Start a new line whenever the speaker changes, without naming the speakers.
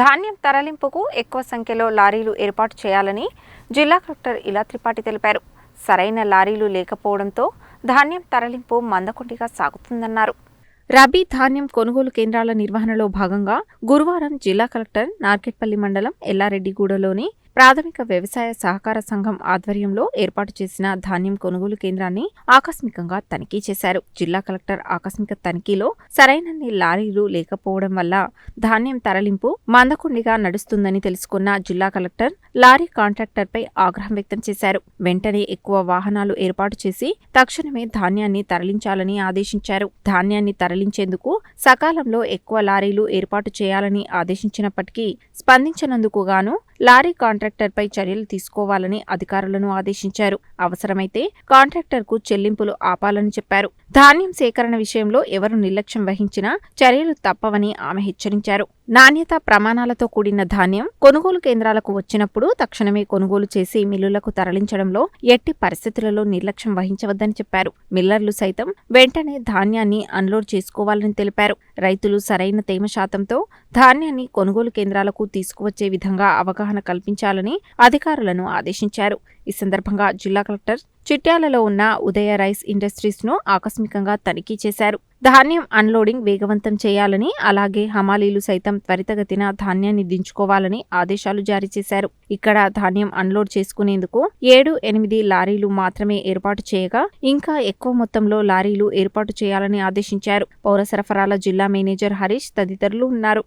ధాన్యం తరలింపుకు ఎక్కువ సంఖ్యలో లారీలు ఏర్పాటు చేయాలని జిల్లా కలెక్టర్ ఇలా త్రిపాఠి తెలిపారు. సరైన లారీలు లేకపోవడంతో ధాన్యం తరలింపు మందకొండిగా సాగుతుందన్నారు. రబీ ధాన్యం కొనుగోలు కేంద్రాల నిర్వహణలో భాగంగా గురువారం జిల్లా కలెక్టర్ నార్కెట్పల్లి మండలం ఎల్లారెడ్డిగూడలోని ప్రాథమిక వ్యవసాయ సహకార సంఘం ఆధ్వర్యంలో ఏర్పాటు చేసిన ధాన్యం కొనుగోలు కేంద్రాన్ని ఆకస్మికంగా తనిఖీ చేశారు. జిల్లా కలెక్టర్ ఆకస్మిక తనిఖీలో సరైనన్ని లారీలు లేకపోవడం వల్ల ధాన్యం తరలింపు మందకొండిగా నడుస్తుందని తెలుసుకున్న జిల్లా కలెక్టర్ లారీ కాంట్రాక్టర్పై ఆగ్రహం వ్యక్తం చేశారు. వెంటనే ఎక్కువ వాహనాలు ఏర్పాటు చేసి తక్షణమే ధాన్యాన్ని తరలించాలని ఆదేశించారు. ధాన్యాన్ని తరలించేందుకు సకాలంలో ఎక్కువ లారీలు ఏర్పాటు చేయాలని ఆదేశించినప్పటికీ స్పందించినందుకు గాను లారీ కాంట్రాక్టర్పై చర్యలు తీసుకోవాలని అధికారులను ఆదేశించారు. అవసరమైతే కాంట్రాక్టర్కు చెల్లింపులు ఆపాలని చెప్పారు. ధాన్యం సేకరణ విషయంలో ఎవరు నిర్లక్ష్యం వహించినా చర్యలు తప్పవని ఆమె హెచ్చరించారు. నాణ్యత ప్రమాణాలతో కూడిన ధాన్యం కొనుగోలు కేంద్రాలకు వచ్చినప్పుడు తక్షణమే కొనుగోలు చేసి మిల్లులకు తరలించడంలో ఎట్టి పరిస్థితులలో నిర్లక్ష్యం వహించవద్దని చెప్పారు. మిల్లర్లు సైతం వెంటనే ధాన్యాన్ని అన్లోడ్ చేసుకోవాలని తెలిపారు. రైతులు సరైన తేమ శాతంతో ధాన్యాన్ని కొనుగోలు కేంద్రాలకు తీసుకువచ్చే విధంగా అవగాహన కల్పించాలని అధికారులను ఆదేశించారు. ఈ సందర్భంగా జిల్లా కలెక్టర్ చిట్యాలలో ఉన్న ఉదయ రైస్ ఇండస్ట్రీస్ను ఆకస్మికంగా తనిఖీ చేశారు. ధాన్యం అన్లోడింగ్ వేగవంతం చేయాలని అలాగే హమాలీలు సైతం త్వరితగతిన ధాన్యాన్ని దించుకోవాలని ఆదేశాలు జారీ చేశారు. ఇక్కడ ధాన్యం అన్లోడ్ చేసుకునేందుకు ఏడు ఎనిమిది లారీలు మాత్రమే ఏర్పాటు చేయగా ఇంకా ఎక్కువ మొత్తంలో లారీలు ఏర్పాటు చేయాలని ఆదేశించారు. పౌర సరఫరాల జిల్లా మేనేజర్ హరీష్ తదితరులు ఉన్నారు.